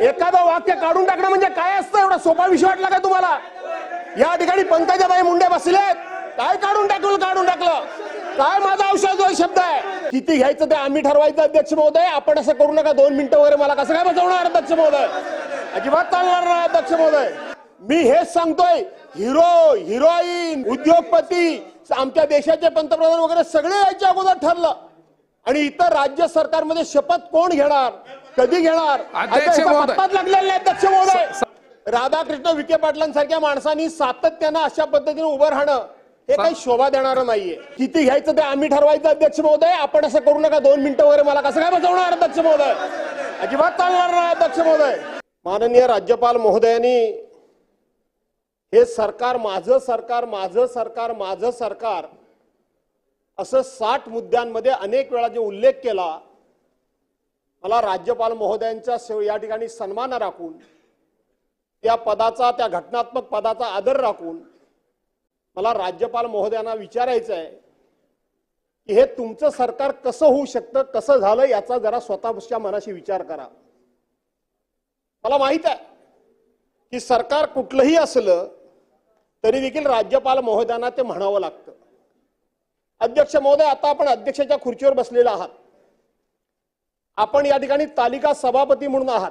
एखादं वाक्य काढून टाकणं म्हणजे काय असतं? एवढा सोपा विषय वाटला काय तुम्हाला? या ठिकाणी पंकजाबाई मुंडे बसलेत. काय काढून टाकलं? काढून टाकलं. काय माझा औषध शब्द आहे. किती घ्यायचं ते आम्ही ठरवायचं अध्यक्ष महोदय? आपण असं करू नका. दोन मिनिटं वगैरे मला कसं काय बसवणार अध्यक्ष महोदय? अजिबात चालणार नाही अध्यक्ष महोदय. मी हेच सांगतोय हिरो हिरोईन उद्योगपती आमच्या देशाचे पंतप्रधान वगैरे सगळे यायच्या अगोदर ठरलं. आणि इतर राज्य सरकारमध्ये शपथ कोण घेणार? कधी घेणार? अध्यक्ष लागलेला महोदय. राधाकृष्ण विखे पाटलांसारख्या माणसांनी सातत्यानं अशा पद्धतीने उभं राहणं हे काही शोभा देणारं नाहीये. किती घ्यायचं ते आम्ही ठरवायचं अध्यक्ष महोदय. आपण असं करू नका दोन मिनिटं वगैरे मला कसं काय बसवणार अध्यक्ष महोदय? अजिबात चालणार नाही अध्यक्ष महोदय. माननीय राज्यपाल महोदयांनी हे सरकार माझं सरकार माझं सरकार माझं सरकार असं साठ मुद्द्यांमध्ये अनेक वेळा जे उल्लेख केला मला राज्यपाल महोदयांच्या सेव- या ठिकाणी सन्मान राखून त्या पदाचा त्या घटनात्मक पदाचा आदर राखून मला राज्यपाल महोदयांना विचारायचं आहे की हे तुमचं सरकार कसं होऊ शकतं कसं झालं याचा जरा स्वतःच्या मनाशी विचार करा. मला माहीत आहे की सरकार कुठलंही असलं तरी देखील राज्यपाल महोदयांना ते म्हणावं लागतं. अध्यक्ष महोदय आता आपण अध्यक्षाच्या खुर्चीवर बसलेला आहात. आपण या ठिकाणी तालिका सभापती म्हणून आहात.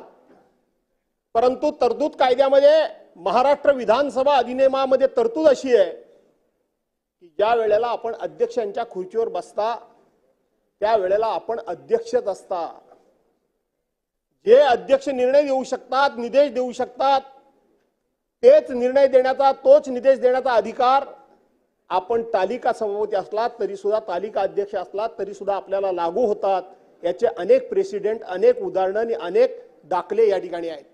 परंतु तरतूद कायद्यामध्ये महाराष्ट्र विधानसभा अधिनियमामध्ये तरतूद अशी आहे की ज्या वेळेला आपण अध्यक्षांच्या खुर्चीवर बसता त्यावेळेला आपण अध्यक्षच असता. जे अध्यक्ष निर्णय देऊ शकतात निदेश देऊ शकतात तेच निर्णय देण्याचा तोच निदेश देण्याचा अधिकार आपण तालिका सभापती असलात तरी सुद्धा तालिका अध्यक्ष असलात तरी सुद्धा आपल्याला लागू होतात. याचे अनेक प्रेसिडेंट अनेक उदाहरणं आणि अनेक दाखले या ठिकाणी आहेत.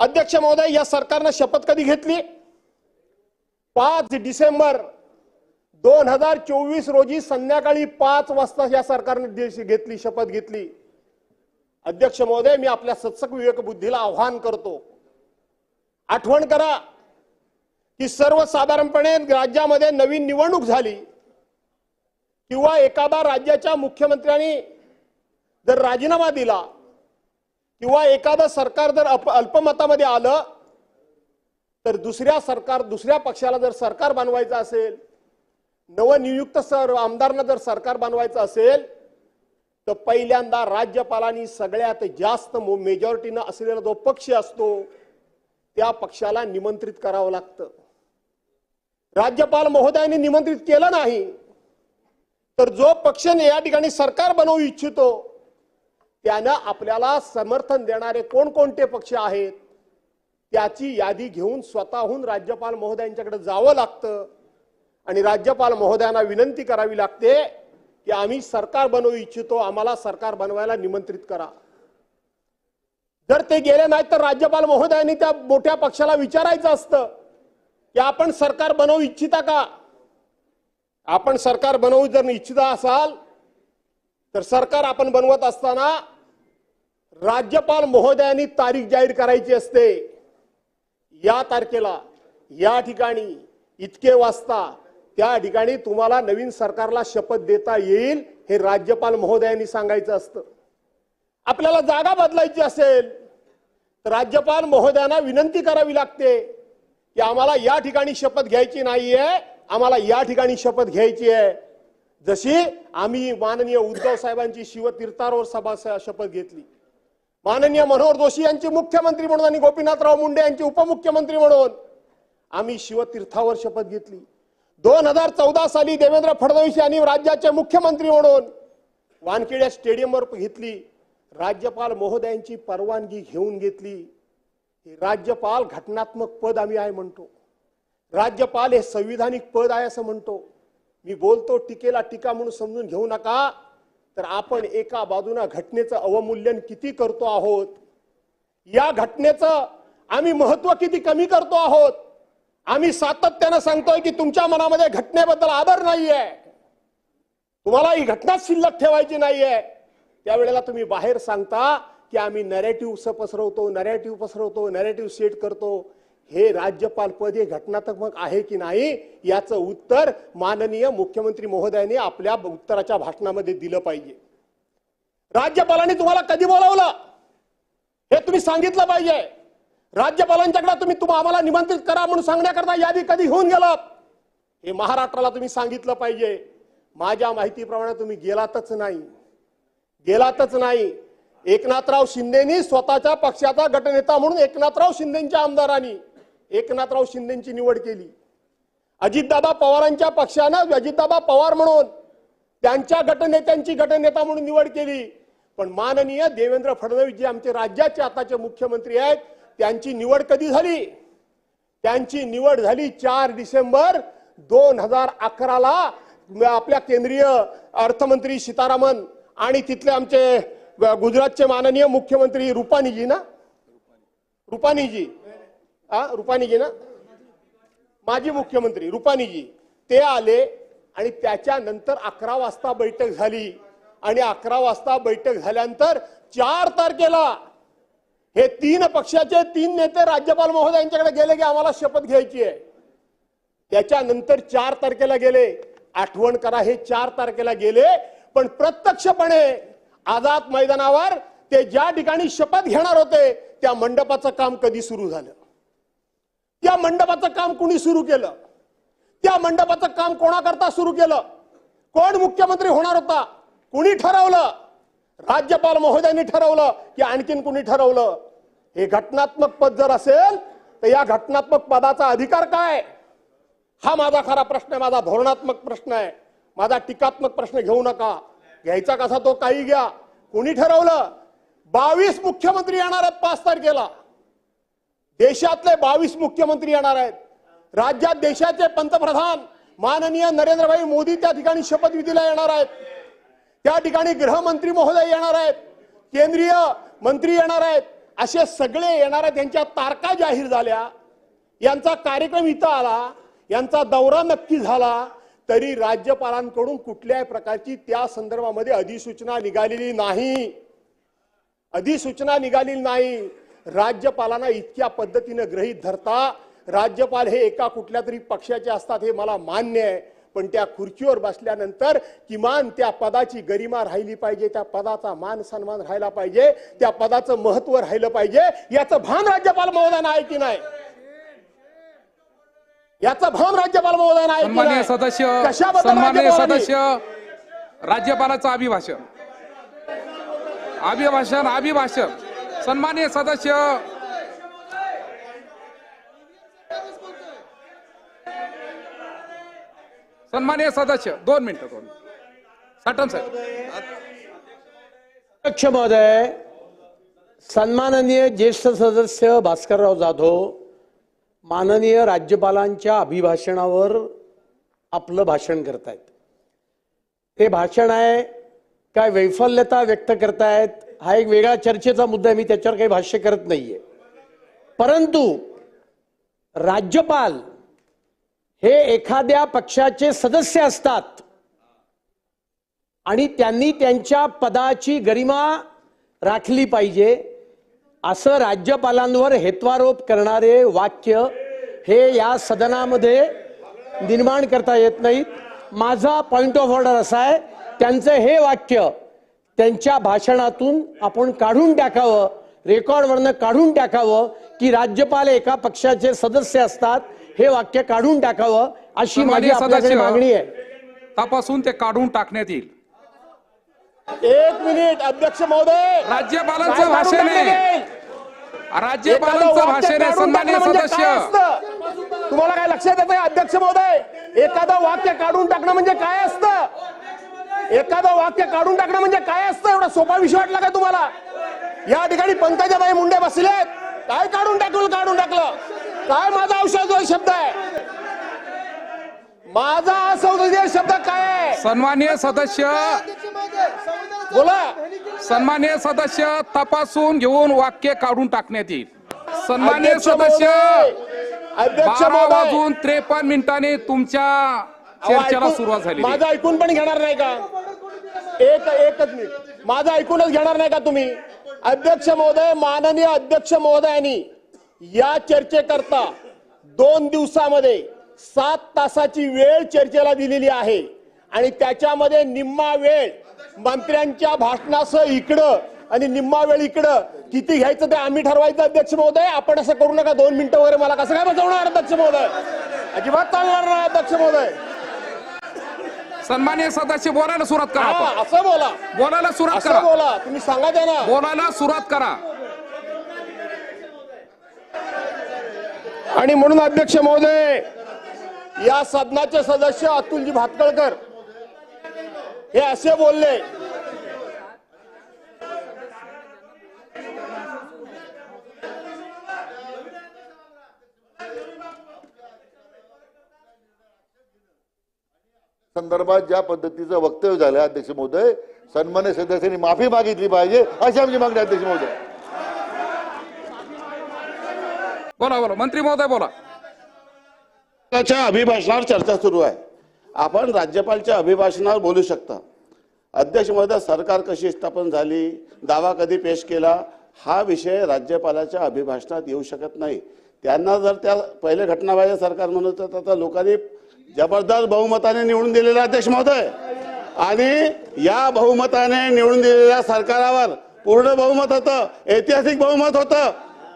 अध्यक्ष महोदय या सरकारनं शपथ कधी घेतली? पाच डिसेंबर दोन हजार चोवीस रोजी संध्याकाळी पाच वाजता या सरकारने घेतली शपथ घेतली. अध्यक्ष महोदय मी आपल्या सत्सक विवेक बुद्धीला आव्हान करतो. आठवण करा की सर्वसाधारणपणे राज्यामध्ये नवीन निवडणूक झाली किंवा एखादा राज्याच्या मुख्यमंत्र्यांनी जर राजीनामा दिला किंवा एखादं सरकार जर अप- अल्पमतामध्ये आलं तर दुसऱ्या सरकार दुसऱ्या पक्षाला जर सरकार बनवायचं असेल नवनियुक्त सर आमदारांना जर सरकार बनवायचं असेल तर पहिल्यांदा राज्यपालांनी सगळ्यात जास्त मेजॉरिटीनं असलेला जो पक्ष असतो त्या पक्षाला निमंत्रित करावं लागतं. राज्यपाल महोदयांनी निमंत्रित केलं नाही तर जो पक्ष या ठिकाणी सरकार बनवू इच्छितो त्यानं आपल्याला समर्थन देणारे कोणकोणते पक्ष आहेत त्याची यादी घेऊन स्वतःहून राज्यपाल महोदयांच्याकडे जावं लागतं. आणि राज्यपाल महोदयांना विनंती करावी लागते की आम्ही सरकार बनवू इच्छितो आम्हाला सरकार बनवायला निमंत्रित करा. जर ते गेले नाही तर राज्यपाल महोदयांनी त्या मोठ्या पक्षाला विचारायचं असतं की आपण सरकार बनवू इच्छिता का? आपण सरकार बनवू जर इच्छिता असाल तर सरकार आपण बनवत असताना राज्यपाल महोदयांनी तारीख जाहीर करायची असते. या तारखेला या ठिकाणी इतके वाजता त्या ठिकाणी तुम्हाला नवीन सरकारला शपथ देता येईल हे राज्यपाल महोदयांनी सांगायचं असतं. आपल्याला जागा बदलायची असेल तर राज्यपाल महोदयांना विनंती करावी लागते की आम्हाला या ठिकाणी शपथ घ्यायची नाहीये आम्हाला या ठिकाणी शपथ घ्यायची आहे. जशी आम्ही माननीय उद्धव साहेबांची शिवतीर्थावर सभा शपथ घेतली माननीय मनोहर जोशी यांचे मुख्यमंत्री म्हणून आणि गोपीनाथराव मुंडे यांचे उपमुख्यमंत्री म्हणून आम्ही शिवतीर्थावर शपथ घेतली. दोन हजार चौदा साली देवेंद्र फडणवीस यांनी राज्याचे मुख्यमंत्री म्हणून वानखेड्या स्टेडियमवर घेतली. राज्यपाल महोदयांची परवानगी घेऊन घेतली. राज्यपाल घटनात्मक पद आम्ही आहे म्हणतो. राज्यपाल हे संविधानिक पद आहे असं म्हणतो. मी बोलतो टीकेला टीका म्हणून समजून घेऊ नका. तर आपण एका बाजूनं घटनेचं अवमूल्यन किती करतो आहोत? या घटनेचं आम्ही महत्त्व किती कमी करतो आहोत? आम्ही सातत्यानं सांगतोय की तुमच्या मनामध्ये घटनेबद्दल आदर नाहीये. तुम्हाला ही घटना शिल्लक ठेवायची नाहीये. त्यावेळेला तुम्ही बाहेर सांगता की आम्ही नॅरेटिव्ह पसरवतो नॅरेटिव्ह पसरवतो नॅरेटिव्ह सेट करतो. हे राज्यपालपद हे घटनात्मक आहे की नाही याचं उत्तर माननीय मुख्यमंत्री महोदयाने आपल्या उत्तराच्या भाषणामध्ये दिलं पाहिजे. राज्यपालांनी तुम्हाला कधी बोलावलं? हे तुम्ही सांगितलं पाहिजे. राज्यपालांच्याकडे तुम्ही तुम्हा आम्हाला निमंत्रित करा म्हणून सांगण्याकरता यादी कधी होऊन गेलात? हे महाराष्ट्राला तुम्ही सांगितलं पाहिजे. माझ्या माहितीप्रमाणे तुम्ही गेलातच नाही. गेलातच नाही. एकनाथराव शिंदेनी स्वतःच्या पक्षाचा गटनेता म्हणून एकनाथराव शिंदेच्या आमदारांनी एकनाथराव शिंदेची निवड केली. अजितदादा पवारांच्या पक्षानं अजितदादा पवार म्हणून त्यांच्या गटनेत्यांची गटनेता म्हणून निवड केली. पण माननीय देवेंद्र फडणवीस जे आमचे राज्याचे आताचे मुख्यमंत्री आहेत त्यांची निवड कधी झाली? त्यांची निवड झाली चार डिसेंबर दोन हजार अकराला. आपल्या केंद्रीय अर्थमंत्री सीतारामन आणि तिथले आमचे गुजरातचे माननीय मुख्यमंत्री रुपानीजी ना? रुपानीजी हा रुपानीजी ना? माजी मुख्यमंत्री रुपानीजी ते आले आणि त्याच्यानंतर अकरा वाजता बैठक झाली. आणि अकरा वाजता बैठक झाल्यानंतर चार तारखेला हे तीन पक्षाचे तीन नेते राज्यपाल महोदयांच्याकडे गेले की आम्हाला शपथ घ्यायची आहे. त्याच्यानंतर चार तारखेला गेले. आठवण करा हे चार तारखेला गेले. पण प्रत्यक्षपणे आझाद मैदानावर ते ज्या ठिकाणी शपथ घेणार होते त्या मंडपाचं काम कधी सुरू झालं? त्या मंडपाचं काम कुणी सुरू केलं? त्या मंडपाचं काम कोणाकरता सुरू केलं? कोण मुख्यमंत्री होणार होता? कुणी ठरवलं? राज्यपाल महोदयांनी ठरवलं की आणखीन कुणी ठरवलं? हे घटनात्मक पद जर असेल तर या घटनात्मक पदाचा अधिकार काय? हा माझा खरा प्रश्न आहे माझा धोरणात्मक प्रश्न आहे. माझा टीकात्मक प्रश्न घेऊ नका. घ्यायचा कसा तो काही घ्या. कुणी ठरवलं? बावीस मुख्यमंत्री येणार आहेत पाच तारखेला. देशातले बावीस मुख्यमंत्री येणार आहेत. राज्यात देशाचे पंतप्रधान माननीय नरेंद्रभाई मोदी त्या ठिकाणी शपथविधीला येणार आहेत. त्या ठिकाणी गृहमंत्री महोदय येणार आहेत. केंद्रीय मंत्री येणार आहेत. असे सगळे येणार आहेत यांच्या तारखा जाहीर झाल्या. यांचा कार्यक्रम इथं आला. यांचा दौरा नक्की झाला. तरी राज्यपालांकडून कुठल्याही प्रकारची त्या संदर्भामध्ये अधिसूचना निघालेली नाही. अधिसूचना निघालेली नाही. राज्यपालांना इतक्या पद्धतीनं गृहीत धरता राज्यपाल हे एका कुठल्या तरी पक्षाचे असतात हे मला मान्य आहे. पण त्या खुर्चीवर बसल्यानंतर किमान त्या पदाची गरिमा राहिली पाहिजे त्या पदाचा मान सन्मान राहिला पाहिजे त्या पदाचं महत्त्व राहिलं पाहिजे. याचं भान राज्यपाल महोदयांना आहे की नाही? याचं भान राज्यपाल महोदयांना आहे की सन्मान्य नाही? सदस्य कशाबद्दल सदस्य राज्यपालाचं अभिभाषण. अभिभाषण अभिभाषण. सन्मान्य सदस्य सन्मान्य सदस्य दोन मिनिटं दोन साठन साहेब अध्यक्ष महोदय सन्माननीय ज्येष्ठ सदस्य भास्करराव जाधव माननीय राज्यपालांच्या अभिभाषणावर आपलं भाषण करतायत. ते भाषण आहे काय वैफल्यता व्यक्त करतायत हा एक वेगळा चर्चेचा मुद्दा आहे मी त्याच्यावर काही भाष्य करत नाहीये. परंतु राज्यपाल हे एखाद्या पक्षाचे सदस्य असतात आणि त्यांनी त्यांच्या पदाची गरिमा राखली पाहिजे असं राज्यपालांवर हेत्वारोप करणारे वाक्य हे या सदनामध्ये निर्माण करता येत नाहीत. माझा पॉइंट ऑफ ऑर्डर असा आहे त्यांचं हे वाक्य त्यांच्या भाषणातून आपण काढून टाकावं रेकॉर्डवरनं काढून टाकावं की राज्यपाल एका पक्षाचे सदस्य असतात हे वाक्य काढून टाकावं अशी माझी आपल्याकडे सदस्य. मागणी आहे. तपासून ते काढून टाकण्यात येईल. एक मिनिट अध्यक्ष महोदय. राज्यपालांचं काय काढून भाषण काढून सन्मान्य म्हणजे सदस्य? तुम्हाला काय लक्षात येत अध्यक्ष महोदय? एखादं वाक्य काढून टाकणं म्हणजे काय असतं? एखादं वाक्य काढून टाकणं म्हणजे काय असतं? एवढा सोपा विषय वाटला का तुम्हाला? या ठिकाणी पंकजाबाई मुंडे बसलेत. काय काढून टाकलं काढून टाकलं? काय माझा औषध शब्द आहे? माझा असंसदीय शब्द काय आहे? सन्मान्य सदस्य बोला. सन्मान्य सदस्य तपासून घेऊन वाक्य काढून टाकण्यात येईल. सन्मान्य सदस्य बारा वाजून त्रेपन्न मिनिटांनी तुमच्या चर्चेला सुरुवात झाली माझं ऐकून पण घेणार नाही का? एक एकच मिनिट. माझं ऐकूनच घेणार नाही का तुम्ही? अध्यक्ष महोदय माननीय अध्यक्ष महोदयांनी या चर्चेकरता दोन दिवसामध्ये सात तासाची वेळ चर्चेला दिलेली आहे. आणि त्याच्यामध्ये निम्मा वेळ मंत्र्यांच्या भाषणासह इकडं आणि निम्मा वेळ इकडं किती घ्यायचं ते आम्ही ठरवायचं अध्यक्ष महोदय? आपण असं करू नका. दोन मिनिटं वगैरे मला कसं काय बसवणार अध्यक्ष महोदय? अजिबात चालणार नाही अध्यक्ष महोदय. सन्मान्य सदस्य बोलायला सुरुवात करा हा असं बोला. बोलायला सुरुवात असं करा. बोला. तुम्ही सांगा त्यांना. बोलायला सुरुवात करा. आणि म्हणून अध्यक्ष महोदय या सदनाचे सदस्य अतुलजी भातकळकर. हे असे बोलले. संदर्भात ज्या पद्धतीचं वक्तव्य झालं अध्यक्ष महोदय सन्मान्य सदस्यांनी माफी मागितली पाहिजे अशी आमची मागणी अध्यक्ष महोदय. बोला बोला. मंत्री महोदय बोला. अभिभाषणावर चर्चा सुरू आहे. आपण राज्यपालच्या अभिभाषणावर बोलू शकता. अध्यक्ष महोदय सरकार कशी स्थापन झाली दावा कधी पेश केला हा विषय राज्यपालाच्या अभिभाषणात येऊ शकत नाही. त्यांना जर त्या पहिले घटनाबाह्य सरकार म्हणत तर आता लोकांनी जबरदस्त बहुमताने निवडून दिलेला अध्यक्ष महोदय. आणि या बहुमताने निवडून दिलेल्या सरकारावर पूर्ण बहुमत होतं ऐतिहासिक बहुमत होतं.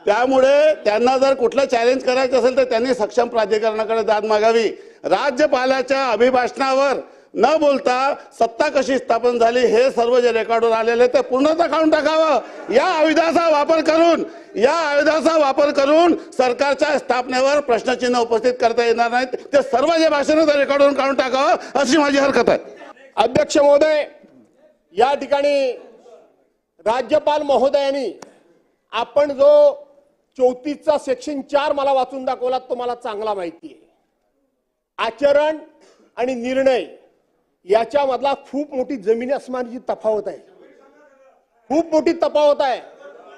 त्यामुळे त्यांना जर कुठलं चॅलेंज करायचं असेल तर त्यांनी सक्षम प्राधिकरणाकडे दाद मागावी. राज्यपालाच्या अभिभाषणावर न बोलता सत्ता कशी स्थापन झाली हे सर्व जे रेकॉर्डवर आलेले ते पूर्णतः काढून टाकावं. या आयुधाचा वापर करून या आयुधाचा वापर करून सरकारच्या स्थापनेवर प्रश्नचिन्ह उपस्थित करता येणार नाहीत. ते सर्व जे भाषण रेकॉर्डवरून काढून टाकावं अशी माझी हरकत आहे. अध्यक्ष महोदय या ठिकाणी राज्यपाल महोदयांनी आपण जो चौतीसचा सेक्शन चार मला वाचून दाखवला तो मला चांगला माहिती आहे. आचरण आणि निर्णय याच्यामधला खूप मोठी जमीन अस्मानाची तफावत आहे. खूप मोठी तफावत आहे.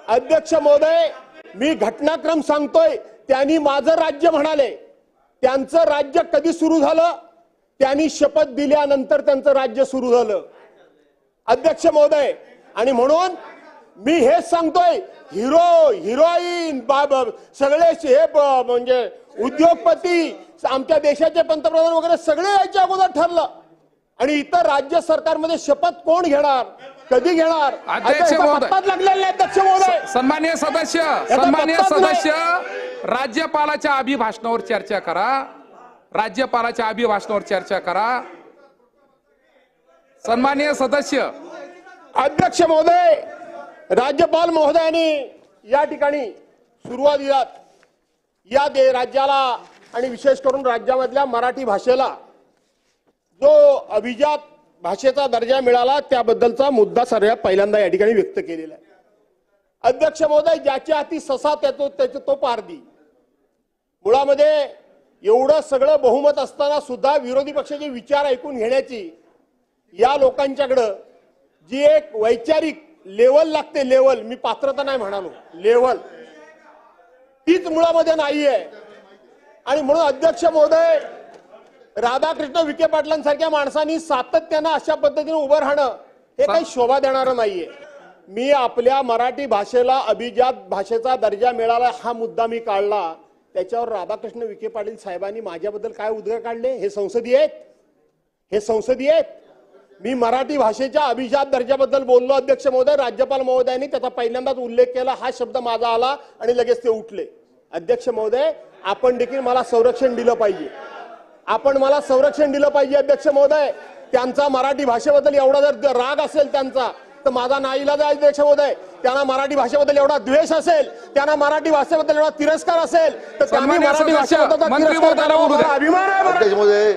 अध्यक्ष महोदय मी घटनाक्रम सांगतोय त्यांनी माझं राज्य म्हणाले. त्यांचं राज्य कधी सुरू झालं? त्यांनी शपथ दिल्यानंतर त्यांचं राज्य सुरू झालं. अध्यक्ष महोदय आणि म्हणून मी हेच सांगतोय हिरो हिरोईन बाब सगळे हे म्हणजे उद्योगपती आमच्या देशाचे पंतप्रधान वगैरे सगळे याच्या अगोदर ठरलं. आणि इतर राज्य सरकारमध्ये शपथ कोण घेणार? कधी घेणार? अध्यक्ष लागलेला नाही अध्यक्ष महोदय. सन्मान्य सदस्य सन्मान्य. सदस्य राज्यपालाच्या अभिभाषणावर चर्चा करा. राज्यपालाच्या अभिभाषणावर चर्चा करा. सन्मान्य सदस्य. अध्यक्ष महोदय राज्यपाल महोदयांनी या ठिकाणी सुरुवातीला या दे राज्याला आणि विशेष करून राज्यामधल्या मराठी भाषेला. जो अभिजात भाषेचा दर्जा मिळाला त्याबद्दलचा मुद्दा सर्वात पहिल्यांदा या ठिकाणी व्यक्त केलेला आहे. अध्यक्ष महोदय ज्याच्या हाती ससा त्याचो त्याचे तो पारदी मुळामध्ये एवढं सगळं बहुमत असताना सुद्धा विरोधी पक्षाचे विचार ऐकून घेण्याची या लोकांच्याकडं जी एक वैचारिक लेवल लागते लेवल मी पात्रता नाही म्हणालो लेवल तीच मुळामध्ये नाहीये. आणि म्हणून अध्यक्ष महोदय राधाकृष्ण विखे पाटलांसारख्या माणसांनी सातत्यानं अशा पद्धतीने उभं राहणं हे काही शोभा देणारं नाहीये. मी आपल्या मराठी भाषेला अभिजात भाषेचा दर्जा मिळाला हा मुद्दा मी काढला. त्याच्यावर राधाकृष्ण विखे पाटील साहेबांनी माझ्याबद्दल काय उद्गार काढले? हे संसदीय आहेत. हे संसदीय आहेत. मी मराठी भाषेच्या अभिजात दर्जाबद्दल बोललो अध्यक्ष महोदय राज्यपाल महोदयांनी त्याचा पहिल्यांदाच उल्लेख केला हा शब्द माझा आला आणि लगेच ते उठले. अध्यक्ष महोदय आपण देखील मला संरक्षण दिलं पाहिजे. आपण मला संरक्षण दिलं पाहिजे अध्यक्ष महोदय. त्यांचा मराठी भाषेबद्दल एवढा जर राग असेल त्यांचा तर माझा नाईलाज आहे अध्यक्ष महोदय. त्यांना मराठी भाषेबद्दल एवढा द्वेष असेल त्यांना मराठी भाषेबद्दल एवढा तिरस्कार असेल तर त्यांनी मराठी. मला अभिमान आहे अध्यक्ष महोदय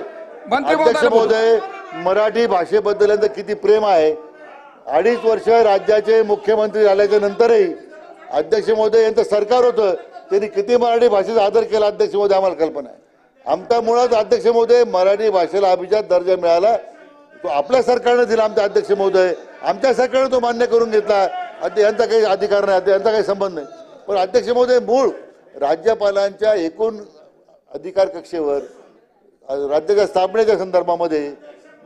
मंत्री अध्यक्ष. महोदय मराठी भाषेबद्दल यांचं किती प्रेम आहे. अडीच वर्ष राज्याचे मुख्यमंत्री झाल्याच्या नंतरही अध्यक्ष महोदय यांचं सरकार होतं त्यांनी किती मराठी भाषेचा आदर केला अध्यक्ष महोदय आम्हाला कल्पना आहे. आमच्या मुळात अध्यक्ष महोदय मराठी भाषेला अभिजात दर्जा मिळाला. तो आपल्या सरकारनं दिला आमच्या अध्यक्ष महोदय. आमच्या सरकारनं तो मान्य करून घेतला. यांचा काही अधिकार नाही यांचा काही संबंध नाही. पण अध्यक्ष महोदय मूळ राज्यपालांच्या एकूण अधिकार कक्षेवर राज्याच्या स्थापनेच्या संदर्भामध्ये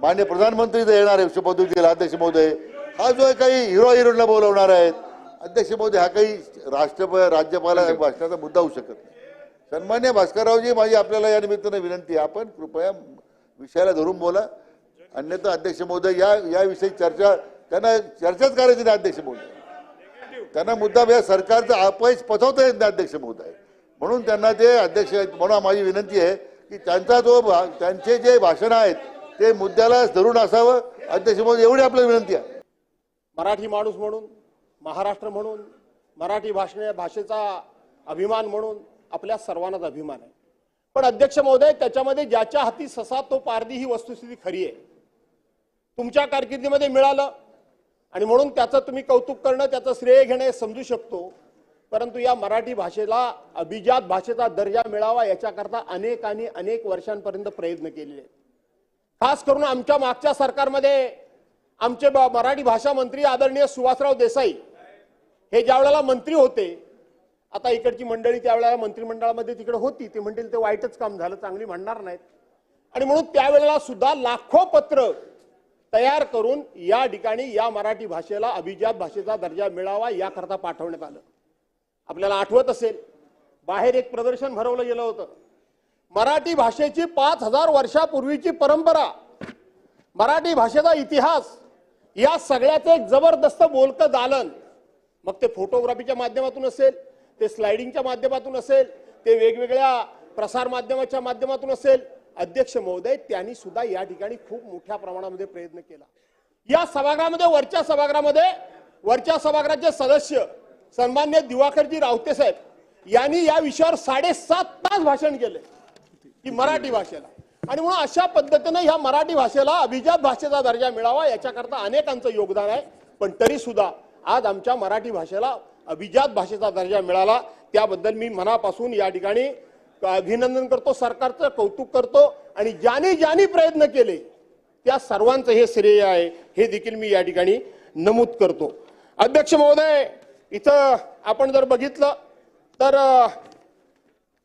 मान्य प्रधानमंत्री जे येणार आहे शपथविधीला अध्यक्ष महोदय हा जो काही हिरो हिरोईनला बोलवणार आहेत अध्यक्ष महोदय हा काही राष्ट्रप राज्यपाल भाषणाचा मुद्दा होऊ शकत नाही. सन्मान्य भास्कररावजी माझी आपल्याला या निमित्तानं विनंती आपण कृपया विषयाला धरून बोला. अन्यथा अध्यक्ष महोदय या याविषयी चर्चा त्यांना चर्चाच करायची नाही अध्यक्ष महोदय. त्यांना मुद्दा या सरकारचं अपयश पचवता येत नाही अध्यक्ष महोदय. म्हणून त्यांना ते अध्यक्ष आहेत म्हणून माझी विनंती आहे की त्यांचा जो त्यांचे जे भाषण आहेत ते मुद्द्याला धरून असावं. अध्यक्ष महोदय एवढी आपल्याला विनंती आहे. मराठी माणूस म्हणून महाराष्ट्र म्हणून मराठी भाषणे भाषेचा अभिमान म्हणून आपल्या सर्वांनाच अभिमान आहे. पण अध्यक्ष महोदय त्याच्यामध्ये ज्याच्या हाती ससा तो पारदी ही वस्तुस्थिती खरी आहे. तुमच्या कारकिर्दीमध्ये मिळालं आणि म्हणून त्याचं तुम्ही कौतुक करणं त्याचं श्रेय घेणं समजू शकतो. परंतु या मराठी भाषेला अभिजात भाषेचा दर्जा मिळावा याच्याकरता अनेकांनी अनेक वर्षांपर्यंत प्रयत्न केलेले खास करून आमच्या मागच्या सरकारमध्ये आमचे मराठी भाषा मंत्री आदरणीय सुभाषराव देसाई हे ज्या वेळेला मंत्री होते आता इकडची मंडळी त्यावेळेला मंत्रिमंडळामध्ये तिकडे होती. ते म्हणतील ते वाईटच काम झालं चांगली म्हणणार नाहीत. आणि म्हणून त्यावेळेला सुद्धा लाखो पत्र तयार करून या ठिकाणी या मराठी भाषेला अभिजात भाषेचा दर्जा मिळावा याकरता पाठवण्यात आलं. आपल्याला आठवत असेल बाहेर एक प्रदर्शन भरवलं गेलं होतं. मराठी भाषेची पाच हजार वर्षापूर्वीची परंपरा मराठी भाषेचा इतिहास या सगळ्याचं एक जबरदस्त बोलकं दालन मग ते फोटोग्राफीच्या माध्यमातून असेल ते स्लायडिंगच्या माध्यमातून असेल ते वेगवेगळ्या प्रसारमाध्यमाच्या माध्यमातून असेल अध्यक्ष महोदय त्यांनी सुद्धा या ठिकाणी खूप मोठ्या प्रमाणामध्ये प्रयत्न केला. या सभागृहामध्ये वरच्या सभागृहामध्ये वरच्या सभागृहाचे सदस्य सन्मान्य दिवाकरजी रावते साहेब यांनी या विषयावर साडेसात तास भाषण केले की मराठी भाषेला. आणि म्हणून अशा पद्धतीने ह्या मराठी भाषेला अभिजात भाषेचा दर्जा मिळावा याच्याकरता अनेकांचं योगदान आहे. पण तरी सुद्धा आज आमच्या मराठी भाषेला अभिजात भाषेचा दर्जा मिळाला. त्याबद्दल मी मनापासून या ठिकाणी अभिनंदन करतो सरकारचं कौतुक करतो आणि ज्याने ज्याने प्रयत्न केले त्या सर्वांचं हे श्रेय आहे हे देखील मी या ठिकाणी नमूद करतो. अध्यक्ष महोदय इथं आपण जर बघितलं तर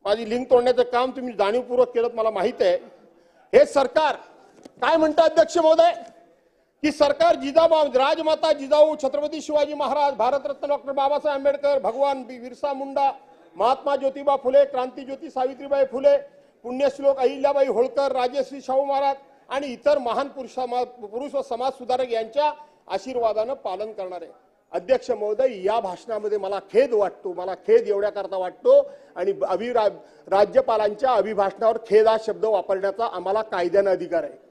माझी लिंक तोडण्याचं काम तुम्ही जाणीवपूर्वक केलं मला माहीत आहे. हे सरकार काय म्हणतं अध्यक्ष महोदय? की सरकार जिजाबा राजमाता जिजाऊ छत्रपती शिवाजी महाराज भारतरत्न डॉक्टर बाबासाहेब आंबेडकर भगवान बिरसा मुंडा महात्मा ज्योतिबा फुले क्रांतीज्योती सावित्रीबाई फुले पुण्यश्लोक अहिल्याबाई होळकर राजश्री शाहू महाराज आणि इतर महान पुरुष पुरुष व समाज सुधारक यांच्या आशीर्वादानं पालन करणार. आहे अध्यक्ष महोदय या भाषणामध्ये मला खेद वाटतो मला खेद एवढ्याकरता वाटतो आणि अभिरा राज्यपालांच्या अभिभाषणावर खेद हा शब्द वापरण्याचा आम्हाला कायद्यानं अधिकार आहे.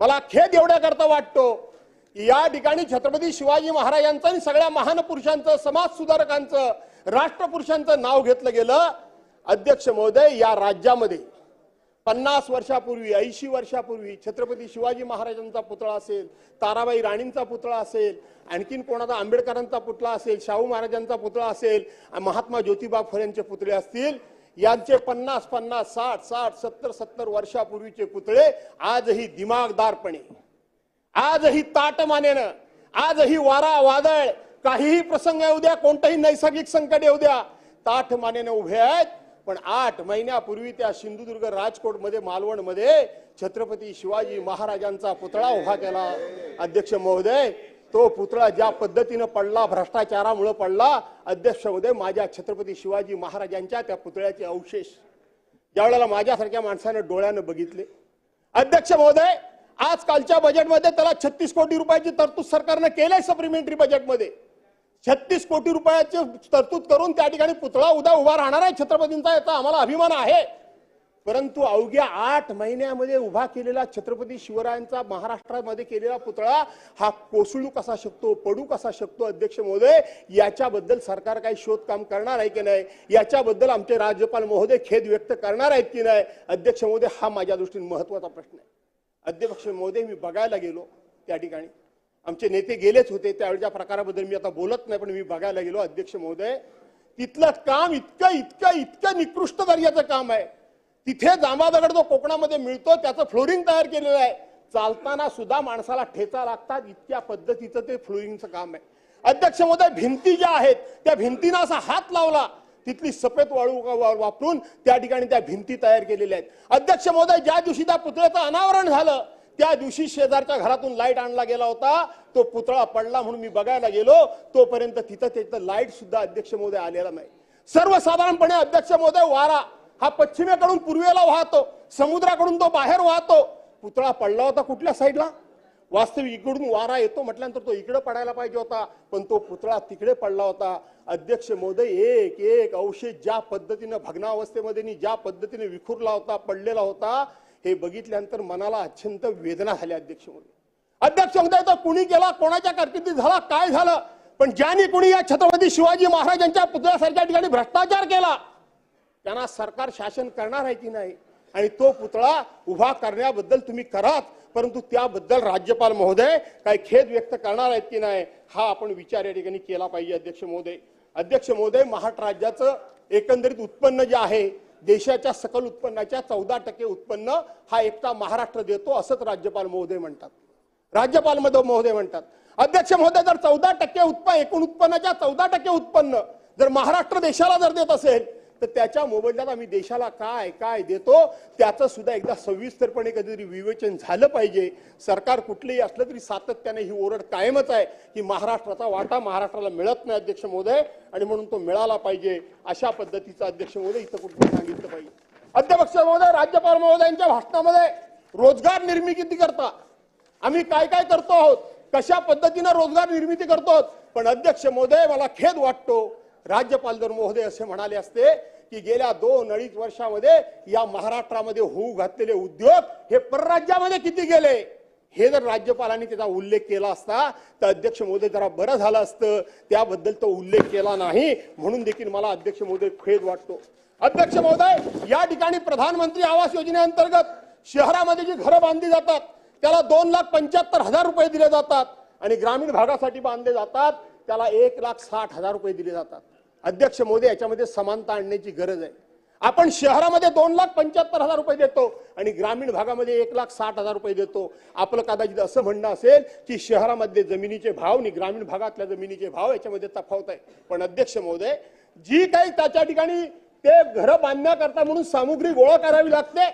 मला खेद एवढ्याकरता वाटतो. या ठिकाणी छत्रपती शिवाजी महाराजांचं आणि सगळ्या महान पुरुषांचं समाज सुधारकांचं राष्ट्रपुरुषांचं नाव घेतलं गेलं. अध्यक्ष महोदय या राज्यामध्ये पन्नास वर्षापूर्वी ऐंशी वर्षापूर्वी छत्रपती शिवाजी महाराजांचा पुतळा असेल ताराबाई राणींचा पुतळा असेल आणखीन कोणाचा आंबेडकरांचा पुतळा असेल शाहू महाराजांचा पुतळा असेल महात्मा ज्योतिबा फुलेंचे पुतळे असतील यांचे पन्नास पन्नास साठ साठ सत्तर सत्तर वर्षापूर्वीचे पुतळे आजही दिमागदारपणे. आजही ताटमानेनं आजही वारा वादळ काहीही प्रसंग येऊ द्या कोणतंही नैसर्गिक संकट येऊ द्या ताटमानेनं उभे आहेत. पण आठ महिन्यापूर्वी त्या सिंधुदुर्ग राजकोटमध्ये मालवणमध्ये छत्रपती शिवाजी महाराजांचा पुतळा उभा केला. अध्यक्ष महोदय तो पुतळा ज्या पद्धतीनं पडला भ्रष्टाचारामुळे पडला अध्यक्ष महोदय माझ्या छत्रपती शिवाजी महाराजांच्या त्या पुतळ्याचे अवशेष. ज्यावेळेला माझ्यासारख्या माणसानं डोळ्यानं बघितले. अध्यक्ष महोदय आजकालच्या बजेटमध्ये त्याला छत्तीस कोटी रुपयाची तरतूद सरकारनं केलंय सप्लिमेंटरी बजेटमध्ये छत्तीस कोटी रुपयाची तरतूद करून त्या ठिकाणी पुतळा उद्या उभा राहणार आहे छत्रपतींचा याचा आम्हाला अभिमान आहे. परंतु अवघ्या आठ महिन्यामध्ये उभा केलेला छत्रपती शिवरायांचा महाराष्ट्रामध्ये केलेला पुतळा हा कोसळू कसा शकतो पडू कसा शकतो अध्यक्ष महोदय याच्याबद्दल सरकार काही शोधकाम करणार आहे की नाही? याच्याबद्दल आमचे राज्यपाल महोदय खेद व्यक्त करणार आहेत की नाही? अध्यक्ष महोदय हा माझ्या दृष्टीने महत्त्वाचा प्रश्न आहे. अध्यक्ष महोदय मी बघायला गेलो त्या ठिकाणी. आमचे नेते गेलेच होते त्यावेळच्या प्रकाराबद्दल मी आता बोलत नाही पण मी बघायला गेलो अध्यक्ष महोदय. तिथलं काम इतकं इतकं इतकं निकृष्ट दर्जाचं काम आहे. तिथे जांभा दगड जो कोकणामध्ये मिळतो त्याचं फ्लोरिंग तयार केलेलं आहे. चालताना सुद्धा माणसाला ठेचा लागतात इतक्या पद्धतीचं ते फ्लोरिंगचं काम आहे. अध्यक्ष महोदय भिंती ज्या आहेत त्या भिंतीनं असा हात लावला. तिथली सफेद वाळू वापरून त्या ठिकाणी त्या भिंती तयार केलेल्या आहेत. अध्यक्ष महोदय ज्या दिवशी त्या पुतळ्याचं अनावरण झालं त्या दिवशी शेजारच्या घरातून लाइट आणला गेला होता. तो पुतळा पडला म्हणून मी बघायला गेलो. तोपर्यंत तिथं त्याचं लाइट सुद्धा अध्यक्ष महोदय आलेला नाही. सर्वसाधारणपणे अध्यक्ष महोदय वारा हा पश्चिमेकडून पूर्वेला वाहतो समुद्राकडून तो बाहेर वाहतो. पुतळा पडला होता कुठल्या साईडला? वास्तविक इकडून वारा येतो म्हटल्यानंतर तो इकडे पडायला पाहिजे होता पण तो पुतळा तिकडे पडला होता. अध्यक्ष महोदय एक एक अवशेष ज्या पद्धतीनं भग्नावस्थेमध्ये ज्या पद्धतीने विखुरला होता पडलेला होता हे बघितल्यानंतर मनाला अत्यंत वेदना झाल्या अध्यक्ष मोदी अध्यक्ष महोदय तो कुणी गेला कोणाच्या कारकिर्दीत झाला काय झालं? पण ज्यांनी कुणी या छत्रपती शिवाजी महाराजांच्या पुतळ्यासारख्या ठिकाणी भ्रष्टाचार केला त्यांना सरकार शासन करणार आहे की नाही? आणि तो पुतळा उभा करण्याबद्दल तुम्ही करात परंतु त्याबद्दल राज्यपाल महोदय काही खेद व्यक्त करणार आहेत की नाही हा आपण विचार या ठिकाणी केला पाहिजे अध्यक्ष महोदय. अध्यक्ष महोदय महाराष्ट्र राज्याचं एकंदरीत उत्पन्न जे आहे देशाच्या सकल उत्पन्नाच्या चौदा टक्के उत्पन्न हा एकटा महाराष्ट्र देतो असंच राज्यपाल महोदय म्हणतात. राज्यपाल महोदय म्हणतात. अध्यक्ष महोदय जर चौदा टक्के उत्पन्न एकूण उत्पन्नाच्या चौदा टक्के उत्पन्न जर महाराष्ट्र देशाला जर देत असेल तर त्याच्या मोबदल्यात आम्ही देशाला काय काय देतो त्याचं सुद्धा एकदा सविस्तरपणे कधीतरी विवेचन झालं पाहिजे. सरकार कुठलेही असलं तरी सातत्याने ही ओरड कायमच आहे की महाराष्ट्राचा वाटा महाराष्ट्राला मिळत नाही अध्यक्ष महोदय. आणि म्हणून तो मिळाला पाहिजे अशा पद्धतीचा अध्यक्ष महोदय इथं कुठे सांगितलं पाहिजे. अध्यक्ष महोदय राज्यपाल महोदयांच्या भाषणामध्ये रोजगार निर्मिती करता? आम्ही काय काय करतो आहोत? कशा पद्धतीनं रोजगार निर्मिती करतो पण अध्यक्ष महोदय मला खेद वाटतो राज्यपाल जर महोदय असे म्हणाले असते की गेल्या दोन अडीच वर्षामध्ये या महाराष्ट्रामध्ये होऊ घातलेले उद्योग हे परराज्यामध्ये किती गेले? हे जर राज्यपालांनी त्याचा उल्लेख केला असता तर अध्यक्ष मोदय जरा बरं झालं असतं. त्याबद्दल तो उल्लेख केला नाही. म्हणून देखील मला अध्यक्ष मोदय खेद वाटतो. अध्यक्ष महोदय या ठिकाणी प्रधानमंत्री आवास योजनेअंतर्गत शहरामध्ये जी घरं बांधली जातात त्याला दोन लाख पंच्याहत्तर हजार रुपये दिले जातात. आणि ग्रामीण भागासाठी बांधले जातात त्याला एक लाख साठ हजार रुपये दिले जातात. अध्यक्ष मोदी याच्यामध्ये समानता आणण्याची गरज आहे. आपण शहरामध्ये दोन लाख पंच्याहत्तर हजार रुपये देतो आणि ग्रामीण भागामध्ये एक लाख साठ हजार रुपये देतो. आपलं कदाचित असं म्हणणं असेल की शहरामध्ये जमिनीचे भाव आणि ग्रामीण भागातल्या जमिनीचे भाव याच्यामध्ये तफावत आहे. पण अध्यक्ष महोदय जी काही त्याच्या ठिकाणी ते घरं बांधण्याकरता म्हणून सामुग्री गोळा करावी लागते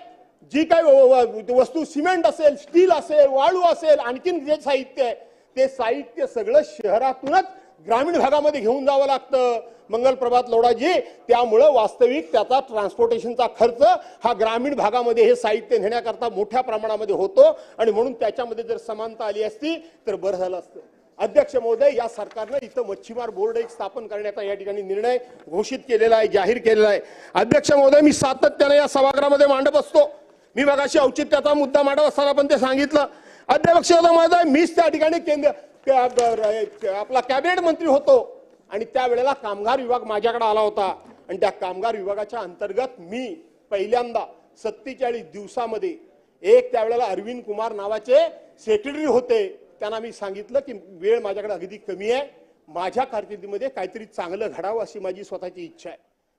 जी काही वस्तू सिमेंट असेल स्टील असेल वाळू असेल आणखीन जे साहित्य आहे ते साहित्य सगळं शहरातूनच ग्रामीण भागामध्ये घेऊन जावं लागतं. मंगल प्रभात लोढाजी त्यामुळं वास्तविक त्याचा ट्रान्सपोर्टेशनचा खर्च हा ग्रामीण भागामध्ये हे साहित्य नेण्याकरता मोठ्या प्रमाणामध्ये होतो. आणि म्हणून त्याच्यामध्ये जर समानता आली असती तर बरं झालं असतं. अध्यक्ष महोदय या सरकारनं इथं मच्छीमार बोर्ड एक स्थापन करण्याचा या ठिकाणी निर्णय घोषित केलेला आहे जाहीर केलेला आहे. अध्यक्ष महोदय मी सातत्याने या सभागृहामध्ये मांडत असतो. मी मगाशी औचित्याचा मुद्दा मांडत असताना पण ते सांगितलं. अध्यक्ष महोदय मीच त्या ठिकाणी केंद्र आपला कॅबिनेट मंत्री होतो. आणि त्यावेळेला कामगार विभाग माझ्याकडे आला होता. आणि त्या कामगार विभागाच्या अंतर्गत मी पहिल्यांदा सत्तेचाळीस दिवसामध्ये एक त्यावेळेला अरविंद कुमार नावाचे सेक्रेटरी होते. त्यांना मी सांगितलं की वेळ माझ्याकडे अगदी कमी आहे. माझ्या कारकिर्दीमध्ये काहीतरी चांगलं घडावं अशी माझी स्वतःची इच्छा आहे.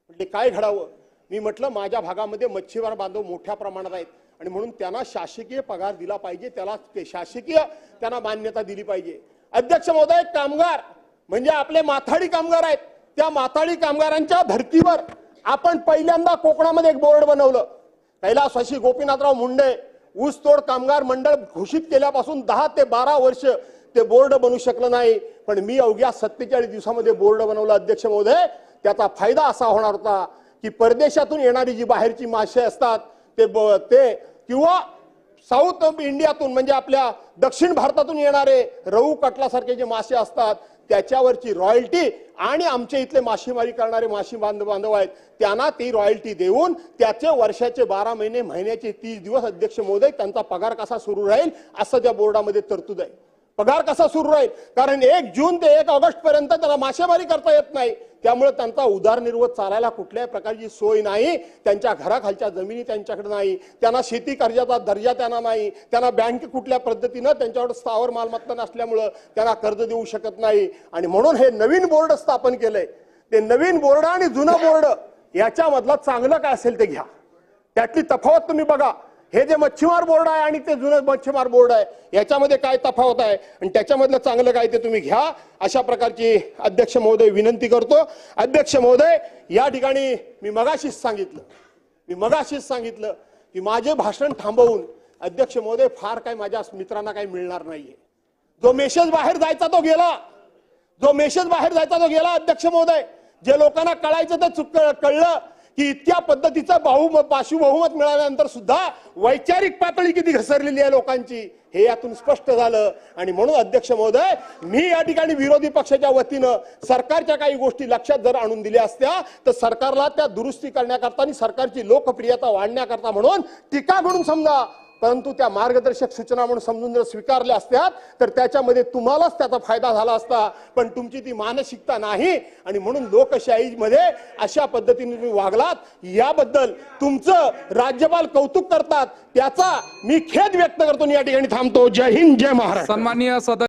म्हटले काय घडावं? मी म्हटलं माझ्या भागामध्ये मच्छीमार बांधव मोठ्या प्रमाणात आहेत. आणि म्हणून त्यांना शासकीय पगार दिला पाहिजे. त्याला ते शासकीय त्यांना मान्यता दिली पाहिजे. अध्यक्ष महोदय कामगार म्हणजे आपले माथाडी कामगार आहेत. त्या माथाडी कामगारांच्या धर्तीवर आपण पहिल्यांदा कोकणामध्ये एक बोर्ड बनवलं. कैलासवासी गोपीनाथराव मुंडे ऊसतोड कामगार मंडळ घोषित केल्यापासून दहा ते बारा वर्ष ते बोर्ड बनू शकलं नाही. पण मी अवघ्या सत्तेचाळीस दिवसामध्ये बोर्ड बनवलं अध्यक्ष महोदय. त्याचा फायदा असा होणार होता की परदेशातून येणारी जी बाहेरची मासे असतात ते ब- ते किंवा साऊथ इंडियातून म्हणजे आपल्या दक्षिण भारतातून येणारे रहू कटलासारखे जे मासे असतात त्याच्यावरची रॉयल्टी आणि आमच्या इथले मासेमारी करणारे मासे बांधव बांधव आहेत त्यांना ती रॉयल्टी देऊन त्याचे वर्षाचे बारा महिने महिन्याचे तीस दिवस अध्यक्ष मोदय त्यांचा पगार कसा सुरू राहील असं त्या बोर्डामध्ये तरतूद आहे. पगार कसा सुरू राहील? कारण एक जून ते एक ऑगस्ट पर्यंत त्याला मासेमारी करता येत नाही. त्यामुळे त्यांचा उदारनिर्वाह चालायला कुठल्याही प्रकारची सोय नाही. त्यांच्या घराखालच्या जमिनी त्यांच्याकडे नाही. त्यांना शेती कर्जाचा दर्जा त्यांना नाही. त्यांना बँक कुठल्या पद्धतीनं त्यांच्याकडे स्थावर मालमत्ता नसल्यामुळं त्यांना कर्ज देऊ शकत नाही. आणि म्हणून हे नवीन बोर्ड स्थापन केलंय. ते नवीन बोर्ड आणि जुनं बोर्ड याच्यामधला चांगलं काय असेल ते घ्या. त्यातली तफावत तुम्ही बघा. हे जे मच्छीमार बोर्ड आहे आणि ते जुनं मच्छीमार बोर्ड आहे याच्यामध्ये काय तफावत आहे? आणि त्याच्यामधलं चांगलं काय ते तुम्ही घ्या. अशा प्रकारची अध्यक्ष महोदय विनंती करतो. अध्यक्ष महोदय या ठिकाणी मी मगाशीच सांगितलं. मी मगाशीच सांगितलं की माझे भाषण थांबवून अध्यक्ष महोदय फार काय माझ्या मित्रांना काही मिळणार नाहीये. जो मेसेज बाहेर जायचा तो गेला. जो मेसेज बाहेर जायचा तो गेला अध्यक्ष महोदय. जे लोकांना कळायचं ते चुक कळलं. की इतक्या पद्धतीचा बहु पाशु बहुमत मिळाल्यानंतर सुद्धा वैचारिक पातळी किती घसरलेली आहे लोकांची हे यातून स्पष्ट झालं. आणि म्हणून अध्यक्ष महोदय मी या ठिकाणी विरोधी पक्षाच्या वतीनं सरकारच्या काही गोष्टी लक्षात जर आणून दिल्या असत्या तर सरकारला त्या दुरुस्ती करण्याकरता आणि सरकारची लोकप्रियता वाढण्याकरता म्हणून टीका म्हणून समजा परंतु त्या मार्गदर्शक सूचना म्हणून समजून जर स्वीकारल्या असत्या तर त्याच्यामध्ये तुम्हालाच त्याचा फायदा झाला असता. पण तुमची ती मानसिकता नाही. आणि म्हणून लोकशाहीमध्ये अशा पद्धतीने तुम्ही वागलात याबद्दल तुमचं राज्यपाल कौतुक करतात. त्याचा मी खेद व्यक्त करतो या ठिकाणी थांबतो. जय हिंद जय महाराज सन्माननीय सदस्य